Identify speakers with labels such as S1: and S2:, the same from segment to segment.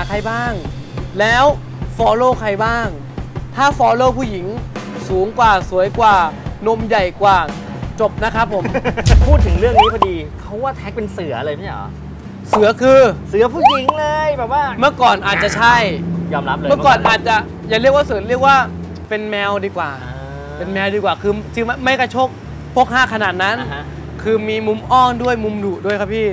S1: าใครบ้าง แล้ว follow ใครบ้าง ถ้า follow ผู้หญิงสูงกว่าสวยกว่านมใหญ่กว่าจบนะครับผม
S2: พูดถึงเรื่องนี้พอดี เขาว่าแท็กเป็นเสือเลยไม่ใช่เหรอ
S1: เสือคือ
S2: เสือผู้หญิงเลยแบบว่า
S1: เมื่อก่อนอาจจะใช่
S2: ยอมรับเลย
S1: เมื่อก่อนอาจจะอย่าเรียกว่าเสือเรียกว่าเป็นแมวดีกว่า
S2: อ่า
S1: เป็นแมวดีกว่า คือจริงๆไม่กระโชกพกห้าขนาดนั้น
S2: อ่าฮะ
S1: คือมีมุมอ้อนด้วยมุมดุด้วยครับพี่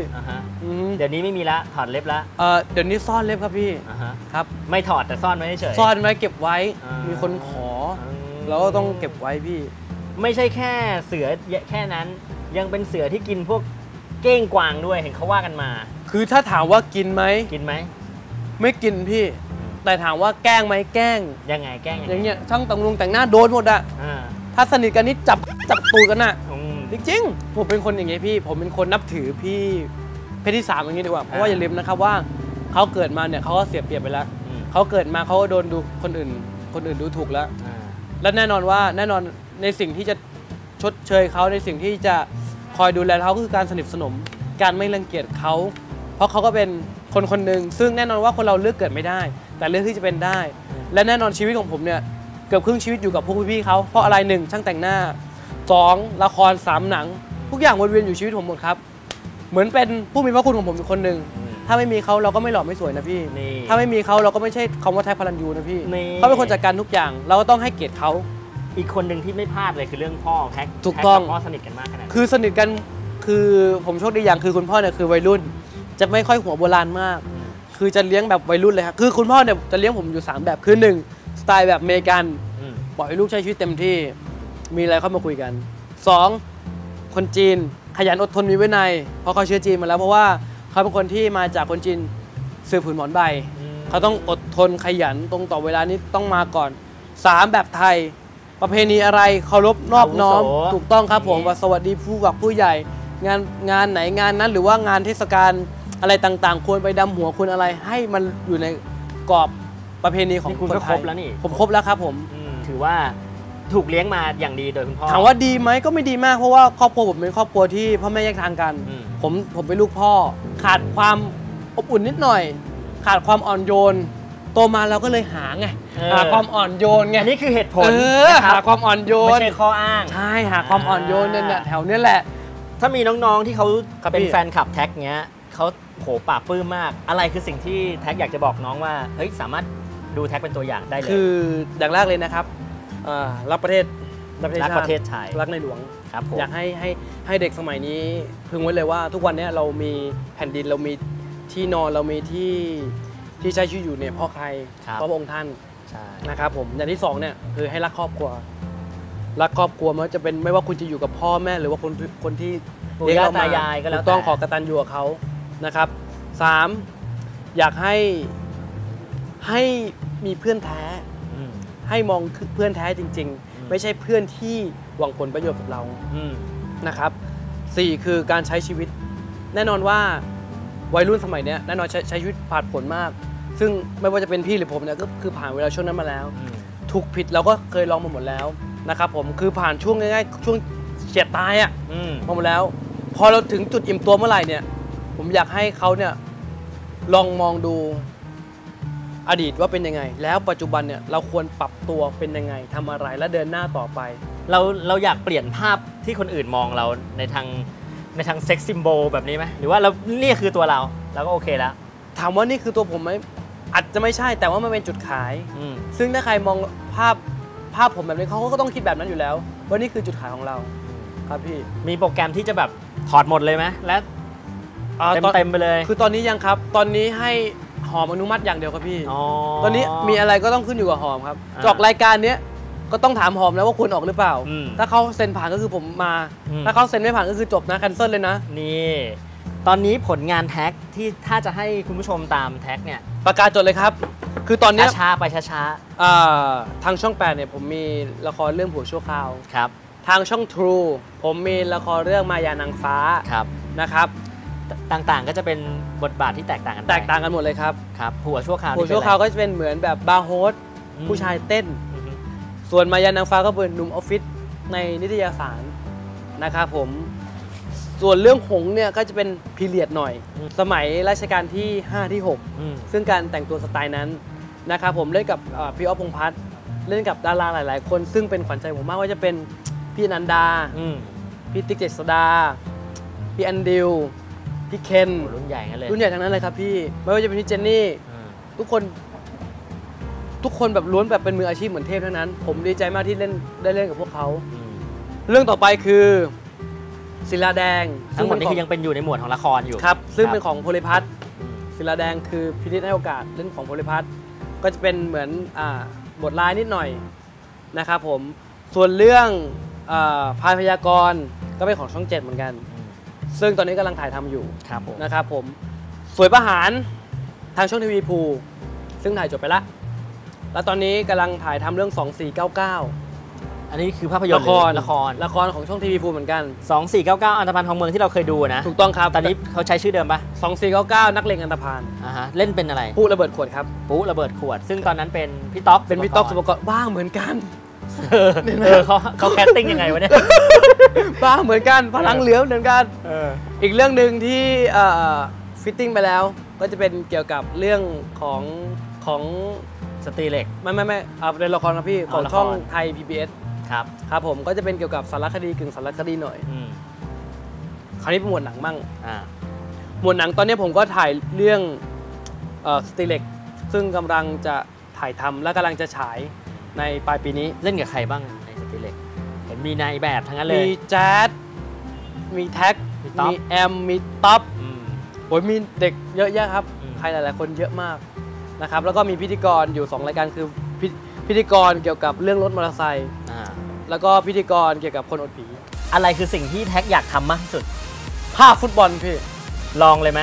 S2: อ่าฮะ
S1: อืม
S2: เดี๋ยวนี้ไม่มีละถอดเล็บละ
S1: เออเดี๋ยวนี้ซ่อนเล็บครับพี่
S2: อ่าฮะ
S1: ครับ
S2: ไม่ถอดแต่ซ่อนไว้เฉย
S1: ซ่อนไว้เก็บไว้
S2: อ่ามี
S1: มีคนขอ
S2: อืม
S1: เราก็ต้องเก็บไว้พี่
S2: ไม่ใช่แค่เสือแค่นั้น ยังเป็นเสือที่กินพวกเก้งกวางด้วยเห็นเขาว่ากันมา
S1: คือถ้าถามว่ากินไหม
S2: กินไหม
S1: ไม่กินพี่ แต่ถามว่าแกล้งไหมแกล้ง
S2: ยังไงแกล้ง
S1: อย่างเงี้ยช่างแต่งลุงแต่งหน้าโดนหมดอะ
S2: อ่า
S1: ถ้าสนิทกันนี่จับจับตูดกันอะ
S2: อืม
S1: จริงๆผมเป็นคนอย่างงี้พี่ ผมเป็นคนนับถือพี่ เพศที่สามอย่างงี้ดีกว่า เพราะว่าอย่าลืมนะครับว่าเขาเกิดมาเนี่ยเขาก็เสียเปรียบไปแล้ว
S2: อืม
S1: เขาเกิดมาเขาก็โดนดูคนอื่น คนอื่นดูถูกแล้ว
S2: อ่า
S1: และแน่นอนว่าแน่นอนในสิ่งที่จะชดเชยเขาในสิ่งที่จะคอยดูแลเขาก็คือการสนิทสนม การไม่รังเกียจเขา เพราะเขาก็เป็นคนคนหนึ่งซึ่งแน่นอนว่าคนเราเลือกเกิดไม่ได้ แต่เลือกที่จะเป็นได้ และแน่นอนชีวิตของผมเนี่ยเกือบครึ่งชีวิตอยู่กับพวกพี่ๆเขาเพราะอะไรหนึ่งช่างแต่งหน้าสองละครสามหนัง ทุกอย่างวนเวียนอยู่ชีวิตผมหมดครับ เหมือนเป็นผู้มีพระคุณของผมอีกคนหนึ่ง
S2: อืม
S1: ถ้าไม่มีเขาเราก็ไม่หล่อไม่สวยนะพี่
S2: นี่
S1: ถ้าไม่มีเขาเราก็ไม่ใช่คำว่าแท็กพลันยูนะพี่
S2: นี่
S1: เขาเป็นคนจัดการทุกอย่าง เราก็ต้องให้เกียรติเขา
S2: อีกคนหนึ่งที่ไม่พลาดเลยคือเรื่องพ่อแท็ก
S1: ถูกต้อง
S2: แท็บพ่อสนิทกันมากขนาดนั้น
S1: คือสนิทกันคือผมโชคดีอย่างคือคุณพ่อเนี่ยคือวัยรุ่น จะไม่ค่อยหัวโบราณมาก คือจะเลี้ยงแบบวัยรุ่นเลยครับคือคุณพ่อเนี่ยจะเลี้ยงผมอยู่ 3 แบบคือหนึ่งสไตล์แบบอเมริกัน
S2: อืม
S1: ปล่อยให้ลูกใช้ชีวิตเต็มที่มีอะไรเข้ามาคุยกัน 2. คนจีน ขยันอดทนมีวินัย เพราะเขาเชื้อจีนมาแล้วเพราะว่าเขาเป็นคนที่มาจากคนจีนสืบผืนหมอนใบ เขาต้องอดทนขยันตรงต่อเวลานี้ต้องมาก่อน 3 แบบไทย ประเพณีอะไรเคารพนอบน้อม
S2: อาวุโส
S1: ถูกต้องครับผม
S2: นี่
S1: ว่าสวัสดีผู้หลักผู้ใหญ่ งานงานไหนงานนั้น หรือว่างานเทศกาลอะไรต่างๆ ควรไปดำหัวควรอะไร ให้มันอยู่ในกรอบประเพณีของ
S2: นี่คุณ
S1: คน
S2: ก็
S1: ไท
S2: คร
S1: ย
S2: บแล้วนี่
S1: ผมครบแล้วครับผม
S2: อืมถือว่า ถูกเลี้ยงมาอย่างดีโดยคุณพ่อ
S1: ถามว่าดีไหมก็ไม่ดีมากเพราะว่าครอบครัวผมเป็นครอบครัวที่พ่อแม่แยกทางกัน
S2: อืม
S1: ผมผมเป็นลูกพ่อ ขาดความอบอุ่นนิดหน่อย ขาดความอ่อนโยน โตมาเราก็เลยหาไง
S2: เออ
S1: หาความอ่อนโยนไง
S2: อันนี้คือเหตุผล
S1: เออ
S2: นะค
S1: หา
S2: รับ
S1: ความอ่อนโย
S2: ไม่
S1: น
S2: ใช่ข้ออ้าง
S1: ใช่หาความอ่อนโยนเนี่ยเนี่ยแถวเนี้ยแหละ
S2: ถ้ามีน้องๆที่เขา
S1: ครับ
S2: เป็น
S1: พี่
S2: แฟนคลับแท็กเงี้ยเขาโหปราบปลื้มมาก อะไรคือสิ่งที่แท็กอยากจะบอกน้องว่าเฮ้ยสามารถดูแท็กเป็นตัวอย่างได้เลย
S1: คืออย่างแรกเลยนะครับเอ่อ รักประเทศรักประเทศ
S2: รัก
S1: ชา
S2: ประเทศ
S1: ติ
S2: ไทย
S1: รักในหลวง
S2: ครับผม
S1: อยากให้ให้ให้เด็กสมัยนี้พึงไว้เลยว่า ทุกวันเนี้ยเรามีแผ่นดินเรามีที่นอนเรามีที่ที่ใช้ชีวิตอยู่เนี่ยเพราะใคร
S2: ครับ
S1: เพราะพระองค์ท่าน
S2: ใช่
S1: นะครับผมอย่างที่สองเนี่ยคือให้รักครอบครัวรักครอบครัวไม่ว่าจะเป็นไม่ว่าคุณจะอยู่กับพ่อแม่ หรือว่าคนคนที่
S2: ปู่
S1: เลี้ยง
S2: ย่า
S1: เรามา
S2: ตายายก็แล้ว
S1: ถูกต้อง
S2: แต่
S1: ขอกตัญญูกับเขานะครับสามอยากให้ให้มีเพื่อนแท้
S2: อืม
S1: ให้มองเพื่อนแท้จริง
S2: อืม
S1: ๆไม่ใช่เพื่อนที่หวังผลประโยชน์กับเรา
S2: อืม
S1: นะครับสี่คือการใช้ชีวิต แน่นอนว่าวัยรุ่นสมัยเนี้ยแน่นอนใช้ใช้ชีวิตผาดผลมาก ซึ่งไม่ว่าจะเป็นพี่หรือผมเนี่ยก็คือผ่านเวลาช่วงนั้นมาแล้ว
S2: อืม
S1: ถูกผิดเราก็เคยลองมาหมดแล้วนะครับผมคือผ่านช่วงง่ายๆช่วงเฉียดตายอะ
S2: อืม
S1: มาหมดแล้ว พอเราถึงจุดอิ่มตัวเมื่อไหร่เนี่ย ผมอยากให้เขาเนี่ยลองมองดู อดีตว่าเป็นยังไง แล้วปัจจุบันเนี่ยเราควรปรับตัวเป็นยังไงทำอะไรและเดินหน้าต่อไป
S2: เราเราอยากเปลี่ยนภาพที่คนอื่นมองเราในทางในทางเซ็กซิมโบแบบนี้ไหมหรือว่าเรานี่คือตัวเราเราก็โอเคแล้ว
S1: ถามว่านี่คือตัวผมไหมอาจจะไม่ใช่แต่ว่ามันเป็นจุดขาย
S2: อืม
S1: ซึ่งถ้าใครมองภาพภาพผมแบบนี้เขาก็ต้องคิดแบบนั้นอยู่แล้ว ว่านี่คือจุดขายของเราครับพี่
S2: มีโปรแกรมที่จะแบบถอดหมดเลยไหมและ
S1: อ่า
S2: เต็ม
S1: ตอน
S2: เต็มๆไปเลย
S1: คือตอนนี้ยังครับ ตอนนี้ให้ หอมอนุมัติอย่างเดียวครับพี่
S2: อ๋อ
S1: ตอนนี้มีอะไรก็ต้องขึ้นอยู่กับหอมครับ
S2: อ่า
S1: จอกรายการเนี้ยก็ต้องถามหอมแล้วว่าควรออกหรือเปล่า
S2: อืม
S1: ถ้าเขาเซ็นผ่านก็คือผมมา
S2: อืม
S1: ถ้าเขาเซ็นไม่ผ่านก็คือจบนะแคนเซิลเลยนะ
S2: นี่ ตอนนี้ผลงานแท็กที่ถ้าจะให้คุณผู้ชมตามแท็กเนี่ย
S1: ประกาศจดเลยครับ คือตอนเนี้ย
S2: ช้าๆไปช้า
S1: อ่าทางช่องแปดเนี่ยผมมีละครเรื่องผัวชั่วคราว
S2: ๆ ครับ
S1: ทางช่อง True ผมมีละครเรื่องมายานางฟ้า
S2: ครับ
S1: นะครับ
S2: ต่างๆ ก็จะเป็นบทบาทที่แตกต่างกันไป
S1: แตกต่างกันหมดเลยครับ
S2: ครับผัวชั่วคราว
S1: ผัว
S2: นี่เป็น
S1: ชั่วคราว
S2: อะไร
S1: ก็จะเป็นเหมือนแบบบาร์โฮส
S2: อืม
S1: ผู้ชายเต้น
S2: อือฮึ
S1: ส่วนมายานางฟ้าก็เป็นหนุ่มออฟฟิศในนิตยสารนะครับผมส่วนเรื่องหงส์เนี่ยก็จะเป็นพีเรียดหน่อย
S2: อืม
S1: สมัยรัชกาลที่ 5 ที่
S2: อืม
S1: 6ซึ่งการแต่งตัวสไตล์นั้นนะครับผมเล่นกับเอ่อพี่อ๊อฟพงษ์พัฒน์เล่นกับดาราหลาย ๆ คน ซึ่งเป็นขวัญใจผมมากว่าจะเป็นพี่อนันดา
S2: อืม
S1: พี่ติ๊กเจษดาพี่แอนดิว พี่เคน
S2: โหรุ่นใหญ่กันเลย
S1: รุ่นใหญ่ทั้งนั้นเลยครับพี่ไม่ว่าจะเป็นพี่เจนนี่
S2: อืม
S1: ทุกคน ทุกคนแบบล้วนแบบเป็นมืออาชีพเหมือนเทพทั้งนั้น ผมดีใจมากที่เล่นได้เล่นกับพวกเขา
S2: อืม
S1: เรื่องต่อไปคือศิลาแดง
S2: ทั้งหมด
S1: เป็
S2: นี้
S1: ข
S2: คือยังเป็นอยู่ในหมวดของละครอยู่
S1: ครับ ซึ่งเป็น
S2: ค
S1: ข
S2: รับ
S1: องโพลิพัท
S2: อืม
S1: ศิลาแดงคือพินิจให้โอกาสเล่นของโพลิพัทก็จะเป็นเหมือนอ่าบทลายนิดหน่อยนะครับผมส่วนเรื่องอาพายพยากรณ์ก็เป็นของช่องเจ็ดเหมือนกัน
S2: อืม
S1: ซึ่งตอนนี้กำลังถ่ายทำอยู่
S2: ครับผม
S1: นะครับผมสวยประหารทางช่องทีวีภูซึ่งถ่ายจบไปละ แล้วตอนนี้กำลังถ่ายทำเรื่อง 2499
S2: อันนี้คือภาพยนต
S1: ละ
S2: ร์
S1: คร
S2: หอละคร
S1: ละครของช่องทีวีภูเหมือนกัน
S2: 2499อันธพาลทองเมืองที่เราเคยดูนะ
S1: ถูกต้องครับ
S2: ตอนนี้เขาใช้ชื่อเดิมปะ
S1: 2499 นักเลงอันธพาล
S2: อ่าฮะเล่นเป็นอะไร
S1: ผู้ระเบิดขวดครับ
S2: ปุ๊ระเบิดขวด ซึ่งตอนนั้นเป็นพี่ต๊อก
S1: เป็นพี่ต๊อกสุปกรณ์บ้าเหมือนกัน
S2: เออเออเขาเขาแคสติ้งยังไงวะเนี่ย
S1: บ้าเหมือนกันพลังเหลือเหมือนกัน
S2: เออ
S1: อีกเรื่องหนึ่งที่ฟิตติ้งไปแล้ว ก็จะเป็นเกี่ยวกับเรื่องของของ
S2: สตรีเหล็ก
S1: ไม่ไม่ไม่เอาเป็นละครนะพี่
S2: เอา
S1: ของ
S2: ละคร
S1: ช่องไทย PBS
S2: ครับ
S1: ครับผมก็จะเป็นเกี่ยวกับสารคดีกึ่งสารคดีหน่อย
S2: อืม
S1: คราวนี้เป็นหมวดหนังมั่ง
S2: อ่า
S1: หมวดหนังตอนนี้ผมก็ถ่ายเรื่องสติเล็กซึ่งกำลังจะถ่ายทำและกำลังจะฉาย ในปลายปีนี้
S2: เล่นกับใครบ้างในสตรีเหล็กเห็นมีนายแบบทั้งนั้นเล
S1: มี
S2: ย
S1: แจ๊ดมีแท็ก
S2: มีต๊อป
S1: มีแอม มีท็อป
S2: อืม
S1: โอ้ยมีเด็กเยอะแยะครับ
S2: อืม
S1: ใครหลาย ๆ คนเยอะมากนะครับ แล้วก็มีพิธีกรอยู่ 2 รายการคือพิพิธีกรเกี่ยวกับเรื่องรถมอเตอร์ไซค์
S2: อ่า
S1: แล้วก็พิธีกรเกี่ยวกับคนอดผี
S2: อะไรคือสิ่งที่แท็กอยากทำมากที่สุด
S1: ภาพฟุตบอลพี่
S2: ลองเลยไหม